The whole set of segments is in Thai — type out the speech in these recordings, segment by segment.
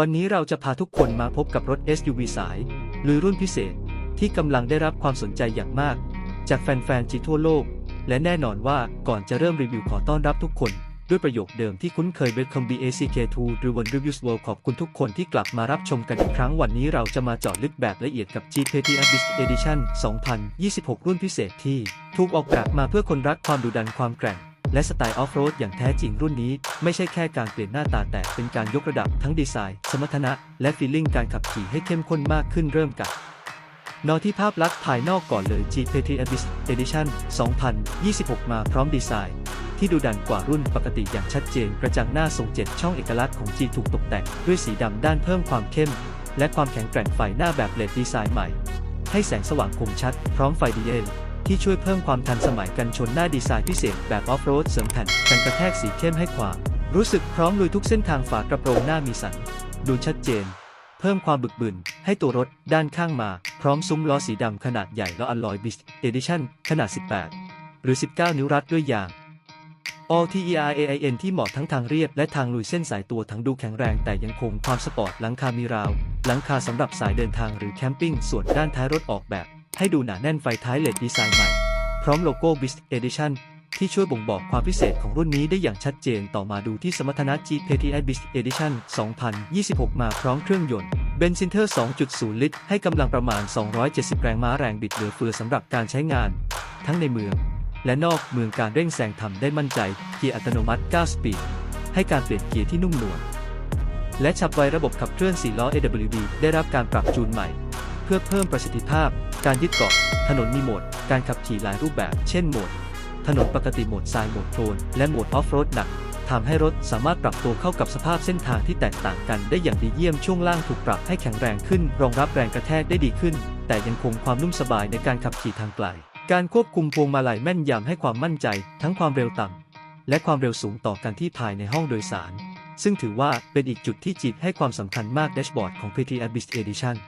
วันนี้เราจะพาทุกคนมาพบกับรถ SUV สายหรือรุ่นพิเศษที่กำลังได้รับความสนใจอย่างมาก จากแฟนๆจีทั่วโลก และแน่นอนว่าก่อนจะเริ่มรีวิวขอต้อนรับทุกคน ด้วยประโยคเดิมที่คุ้นเคย Welcome BACK2 หรือ One Reviews World ขอบคุณทุกคนที่กลับมารับชมกันอีกครั้งวันนี้เราจะมาเจาะลึกแบบละเอียดกับ GPT Abyss Edition 2026 รุ่นพิเศษที่ ถูกออกแบบมาเพื่อคนรักความดุดันความแกร่ง และสไตล์ออฟโรดอย่างแท้จริงรุ่นนี้ ไม่ใช่แค่การเปลี่ยนหน้าตาแต่เป็นการยกระดับทั้งดีไซน์ สมรรถนะ และฟีลลิ่งการขับขี่ให้เข้มข้นมากขึ้นเริ่มกับนอที่ภาพลักษณ์ภายนอกก่อนเลย GPT Abyss Edition 2026 มาพร้อมดีไซน์ ที่ดูดันกว่ารุ่นปกติอย่างชัดเจน กระจังหน้าทรงเจ็ดช่องเอกลักษณ์ของ G ถูกตกแต่งด้วยสีดำด้านเพิ่มความเข้ม และความแข็งแกร่งไฟหน้าแบบเลดดีไซน์ใหม่ ให้แสงสว่างคมชัด พร้อมไฟ DL ที่ช่วยเพิ่มความทันสมัยกันชนหน้าดีไซน์พิเศษแบบออฟโรดเสริมแผ่นกันกระแทกสีเข้มให้ความ รู้สึกพร้อมลุยทุกเส้นทางฝากระโปรงหน้ามีสัน ดูชัดเจน เพิ่มความบึกบึน ให้ตัวรถด้านข้างมา พร้อมซุ้มล้อสีดำขนาดใหญ่และอลลอยบิสเอดิชั่นขนาด 18 หรือ 19 นิ้วรัดด้วยยาง All TERAIN ที่เหมาะทั้งทางเรียบและทางลุยเส้นสายตัวทั้งดูแข็งแรงแต่ยังคงความสปอร์ตหลังคามีราว หลังคาสำหรับสายเดินทางหรือแคมปิ้งส่วนด้านท้ายรถออกแบบ ให้ดูหนาแน่นไฟท้ายเลดดีไซน์ใหม่ พร้อมโลโก้ BIS Edition ที่ช่วยบ่งบอกความพิเศษของรุ่นนี้ได้อย่างชัดเจนต่อมาดูที่สมรรถนะ GPTI BIS Edition 2026 มาพร้อมเครื่องยนต์เบนซินเทอร์ 2.0 ลิตร ให้กำลังประมาณ 270 แรงม้าแรงบิดเหลือเฟือสำหรับการใช้งาน ทั้งในเมือง และนอกเมืองการเร่งแซงทำได้มั่นใจ เกียร์อัตโนมัติ 9 สปีด ให้การเปลี่ยนเกียร์ที่นุ่มนวลและฉับไวระบบขับเคลื่อน4ล้อ AWD ได้รับการปรับจูนใหม่ เพื่อเพิ่มประสิทธิภาพ การยึดเกาะ ถนนมีโหมด การขับขี่หลายรูปแบบ เช่นโหมด ถนนปกติโหมดทรายโหมดโคลนและโหมดออฟโรดหนักทำให้รถสามารถปรับตัวเข้ากับสภาพเส้นทางที่แตกต่างกันได้อย่างดีเยี่ยมช่วงล่างถูกปรับให้แข็งแรงขึ้น รองรับแรงกระแทกได้ดีขึ้น แต่ยังคงความนุ่มสบายในการขับขี่ทางไกล การควบคุมพวงมาลัยแม่นยำให้ความมั่นใจ ทั้งความเร็วต่ำและความเร็วสูงต่อกันที่ภายในห้องโดยสาร ซึ่งถือว่าเป็นอีกจุดที่จีบให้ความสำคัญมากแดชบอร์ดของ PT Abyss Edition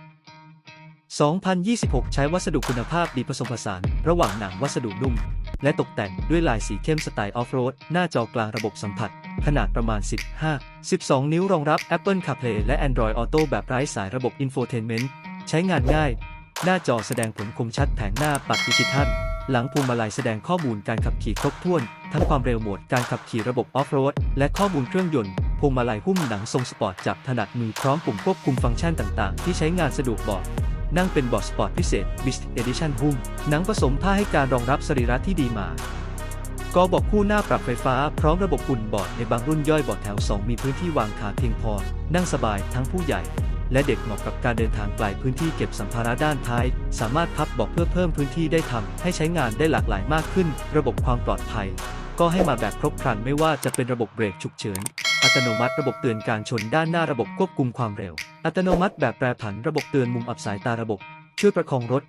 2026 ใช้วัสดุคุณภาพดีผสมผสาน ระหว่างหนังวัสดุนุ่ม และตกแต่งด้วยลายสีเข้มสไตล์ออฟโรด หน้าจอกลางระบบสัมผัส ขนาดประมาณ 15 12 นิ้วรองรับ Apple CarPlay และ Android Auto แบบไร้สายระบบ Infotainment ใช้งานง่าย หน้าจอแสดงผลคมชัดแผงหน้าปัดดิจิทัล หลังพวงมาลัยแสดงข้อมูลการขับขี่ครบถ้วน ทั้งความเร็วโหมดการขับขี่ระบบออฟโรดและข้อมูลเครื่องยนต์พวงมาลัยหุ้มหนังทรงสปอร์ตจับถนัดมือพร้อมปุ่มควบคุมฟังก์ชันต่าง ๆ ที่ใช้งานสะดวกบาะ นั่งเป็นบาะสปอร์ตพิเศษ Beast Edition หุ้มหนังผสมผ้าให้การรองรับสรีระที่ดีมากอบอกคู่หน้าปรับไฟฟ้าพร้อมระบบอุ่นเบาะในบางรุ่นย่อยเบาะแถว 2 มีพื้นที่วางขาเพียงพอ นั่งสบายทั้งผู้ใหญ่ และเด็กเหมาะกับการเดินทางไกลพื้นที่เก็บสัมภาระด้านท้าย สามารถพับบาะเพื่อเพิ่มพื้นที่ได้ทำให้ใช้งานได้หลากหลายมากขึ้น ระบบความปลอดภัย ก็ให้มาแบบครบครันไม่ว่าจะเป็นระบบเบรกฉุกเฉินอัตโนมัติระบบเตือนการชนด้านหน้าระบบควบคุมความเร็ว อัตโนมัติแบบแปรผันระบบเตือนมุมอับสายตาระบบ ช่วยประคองรถ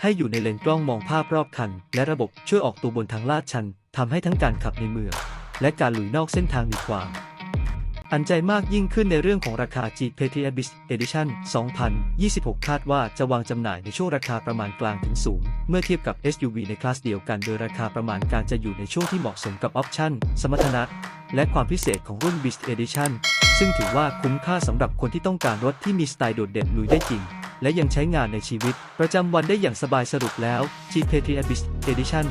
ให้อยู่ในเลนกล้องมองภาพรอบคัน และระบบช่วยออกตัวบนทางลาดชันทำให้ทั้งการขับในเมือง และการลุยนอกเส้นทางมีความ อันใจมากยิ่งขึ้นในเรื่องของราคา GPT Abyss Edition 2026 คาดว่าจะวางจำหน่ายในช่วงราคาประมาณกลางถึงสูง เมื่อเทียบกับ SUV ในคลาสเดียวกันโดยราคาประมาณการจะอยู่ในช่วงที่เหมาะสมกับออปชั่น สมรรถนะและความพิเศษของรุ่น Beast Edition ซึ่งถือว่าคุ้มค่าสำหรับคนที่ต้องการรถที่มีสไตล์โดดเด่นลุยได้จริง และยังใช้งานในชีวิต ประจำวันได้อย่างสบายสรุปแล้ว GPT Abyss Edition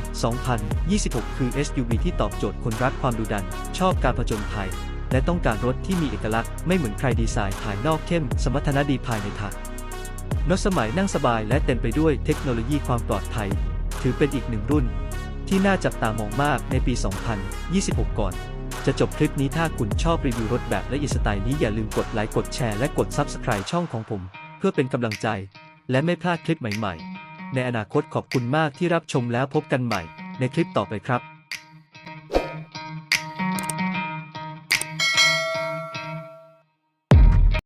2026 คือ SUV ที่ตอบโจทย์คนรักความดุดัน ชอบการผจญภัย และต้องการรถที่มีเอกลักษณ์ไม่เหมือนใครดีไซน์ภายนอกเข้ม สมรรถนะดีภายในถังนสมัยนั่งสบายและเต็มไปด้วยเทคโนโลยีความปลอดภัย ถือเป็นอีกหนึ่งรุ่น ที่น่าจับตามองมากในปี 2026 ก่อน จะจบคลิปนี้ถ้าคุณชอบรีวิวรถแบบและอิสไตล์นี้อย่าลืมกดไลค์กดแชร์และกด Subscribe ช่องของผม เพื่อเป็นกำลังใจ และไม่พลาดคลิปใหม่ ๆ ในอนาคตขอบคุณมากที่รับชมแล้วพบกันใหม่ในคลิปต่อไปครับ